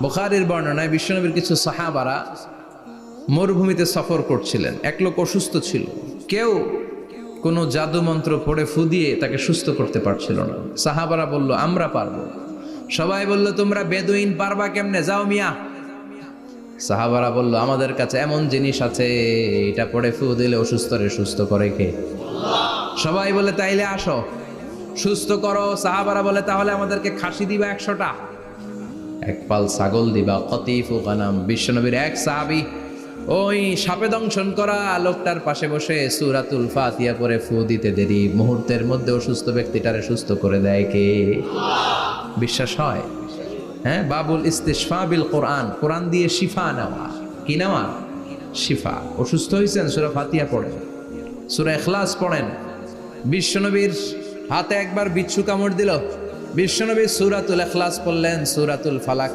বুখারির বর্ণনায় বিশ্বনবীর কিছু সাহাবারা মরুভূমিতে সফর করছিলেন। এক লোক অসুস্থ ছিল। কেউ কোনো জাদু মন্ত্র পড়ে ফু দিয়ে তাকে সুস্থ করতে পারছিল না। সাহাবারা বলল, আমরা পারব। সবাই বলল, তোমরা বেদুইন পারবা কেমনে? যাও মিয়া। সাহাবারা বলল, আমাদের কাছে এমন জিনিস আছে, এটা পড়ে ফু দিলে অসুস্থ রে সুস্থ করে কে? সবাই বলে, তাইলে আসো। সুস্থ করো। সাহাবারা বলে, তাহলে আমাদেরকে খাসি দিবা একশোটা। এক পাল ছাগল দিবা কতিফ কানাম বিশ্বনবীর এক সাহাবি। ওই সাপে দংশন করা লোকটার পাশে বসে সুরাতুল ফাতিয়া করে ফু দিতে দেরি। মুহূর্তের মধ্যে অসুস্থ ব্যক্তিটারে সুস্থ করে দেয় কে? বিশ্বাস হয়? হ্যাঁ বাবুল ইস্তিশফা বিল কোরআন। কোরআন দিয়ে শিফা নেওয়া। কি নেওয়া? শিফা। অসুস্থ হয়েছেন সুরা ফাতিয়া পড়েন। সুরা এখলাস পড়েন। বিশ্বনবীর হাতে একবার বিচ্ছু কামড় দিল। বিশ্বনবী সুরাতুল এখলাস পড়লেন সুরাতুল ফালাক